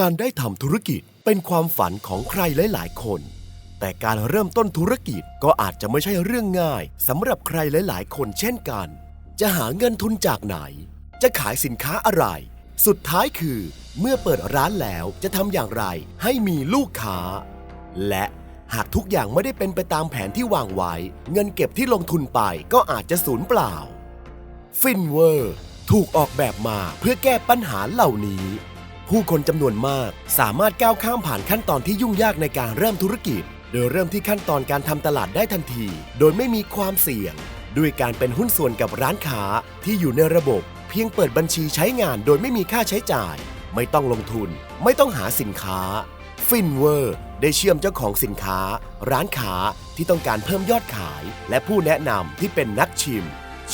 การได้ทำธุรกิจเป็นความฝันของใครหลาย ๆ คน แต่การเริ่มต้นธุรกิจก็อาจจะไม่ใช่เรื่องง่ายสำหรับใครหลาย ๆ คนเช่นกัน จะหาเงินทุนจากไหน จะขายสินค้าอะไร สุดท้ายคือ เมื่อเปิดร้านแล้วจะทำอย่างไรให้มีลูกค้า และหากทุกอย่างไม่ได้เป็นไปตามแผนที่วางไว้ เงินเก็บที่ลงทุนไปก็อาจจะสูญเปล่าฟินเวอร์ถูกออกแบบมาเพื่อแก้ปัญหาเหล่านี้ ผู้คนจำนวนมาก สามารถก้าวข้ามผ่านขั้นตอนที่ยุ่งยากในการเริ่มธุรกิจ โดยเริ่มที่ขั้นตอนการทำตลาดได้ทันที โดยไม่มีความเสี่ยง ด้วยการเป็นหุ้นส่วนกับร้านค้าที่อยู่ในระบบ เพียงเปิดบัญชีใช้งานโดยไม่มีค่าใช้จ่าย ไม่ต้องลงทุน ไม่ต้องหาสินค้าฟินเวอร์ได้เชื่อมเจ้าของสินค้า ร้านค้าที่ต้องการเพิ่มยอดขาย และผู้แนะนำที่เป็นนักชิม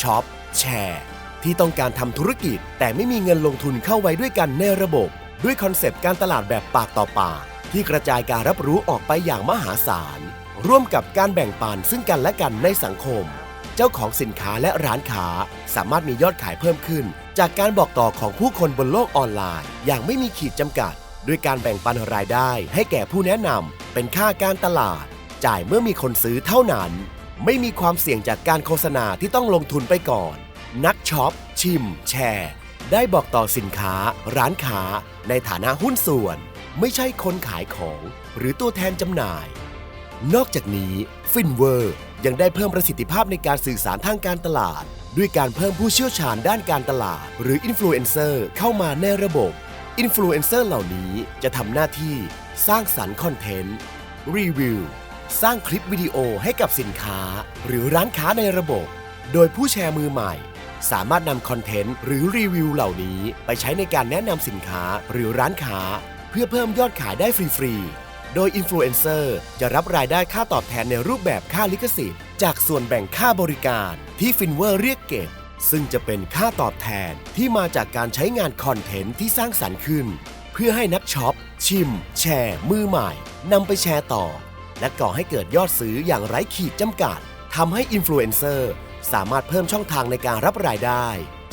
ช็อปแชร์ ที่ต้องการทำธุรกิจแต่ไม่มีเงินลงทุนเข้าไว้ด้วยกันในระบบ ด้วยคอนเซปต์การตลาดแบบปากต่อปาก ที่กระจายการรับรู้ออกไปอย่างมหาศาล ร่วมกับการแบ่งปันซึ่งกันและกันในสังคม เจ้าของสินค้าและร้านค้าสามารถมียอดขายเพิ่มขึ้น จากการบอกต่อของผู้คนบนโลกออนไลน์ อย่างไม่มีขีดจำกัด ด้วยการแบ่งปันรายได้ให้แก่ผู้แนะนำเป็นค่าการตลาด จ่ายเมื่อมีคนซื้อเท่านั้น ไม่มีความเสี่ยงจากการโฆษณาที่ต้องลงทุนไปก่อน นักช็อป ชิม แชร์ ได้บอกต่อสินค้า ร้านค้า ในฐานะหุ้นส่วน ไม่ใช่คนขายของ หรือตัวแทนจำหน่าย นอกจากนี้ฟินเวอร์ยังได้เพิ่มประสิทธิภาพในการสื่อสารทางการตลาด ด้วยการเพิ่มผู้เชี่ยวชาญด้านการตลาด หรืออินฟลูเอนเซอร์เข้ามาในระบบอินฟลูเอนเซอร์เหล่านี้จะทำหน้าที่สร้างสรรค์คอนเทนต์ รีวิว สร้างคลิปวิดีโอให้กับสินค้า หรือร้านค้าในระบบ โดยผู้แชร์มือใหม่ สามารถนำคอนเทนต์หรือรีวิวเหล่านี้ไปใช้ในการแนะนำสินค้าหรือร้านค้า เพื่อเพิ่มยอดขายได้ฟรีๆ โดยอินฟลูเอนเซอร์จะรับรายได้ค่าตอบแทนในรูปแบบค่าลิขสิทธิ์ จากส่วนแบ่งค่าบริการที่ฟินเวอร์เรียกเก็บ ซึ่งจะเป็นค่าตอบแทนที่มาจากการใช้งานคอนเทนต์ที่สร้างสรรค์ขึ้น เพื่อให้นักช็อป ชิม แชร์ มือใหม่นำไปแชร์ต่อ และก่อให้เกิดยอดซื้ออย่างไร้ขีดจำกัดทำให้อินฟลูเอนเซอร์ สามารถเพิ่มช่องทางในการรับรายได้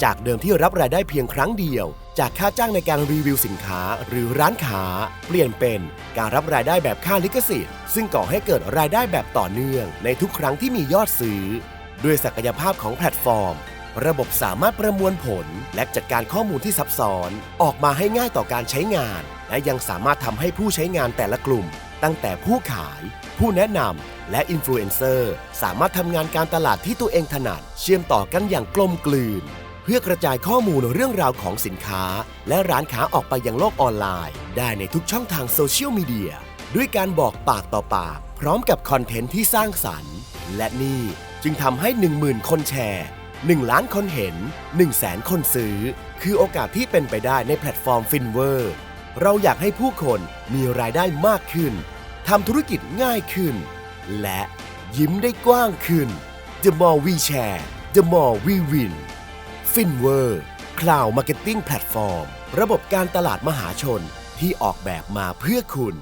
จากเดิมที่รับรายได้เพียงครั้งเดียว จากค่าจ้างในการรีวิวสินค้าหรือร้านค้า เปลี่ยนเป็นการรับรายได้แบบค่าลิขสิทธิ์ ซึ่งก่อให้เกิดรายได้แบบต่อเนื่อง ในทุกครั้งที่มียอดซื้อ ด้วยศักยภาพของแพลตฟอร์ม ระบบสามารถประมวลผล และจัดการข้อมูลที่ซับซ้อน ออกมาให้ง่ายต่อการใช้งาน และยังสามารถทำให้ผู้ใช้งานแต่ละกลุ่ม ตั้งแต่ผู้ขาย ผู้แนะนำและอินฟลูเอนเซอร์สามารถทำงานการตลาดที่ตัวเองถนัด เชื่อมต่อกันอย่างกลมกลืน เพื่อกระจายข้อมูลเรื่องราวของสินค้า และร้านค้าออกไปยังโลกออนไลน์ ได้ในทุกช่องทางโซเชียลมีเดียด้วยการบอกปากต่อปาก พร้อมกับคอนเทนต์ที่สร้างสรรค์ และนี่จึงทำให้ 10,000 คนแชร์ 1 ล้านคนเห็น 1 0 0 0 0แสนคนซื้อ คือโอกาสที่เป็นไปได้ในแพลตฟอร์มฟินเวอร์ เราอยากให้ผู้คนมีรายได้มากขึ้น ทำธุรกิจง่ายขึ้น และยิ้มได้กว้างขึ้น The more we share the more we win Finver Cloud Marketing Platform ระบบการตลาดมหาชนที่ออกแบบมาเพื่อคุณ